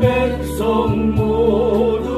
백성 모두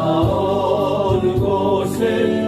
어느 곳에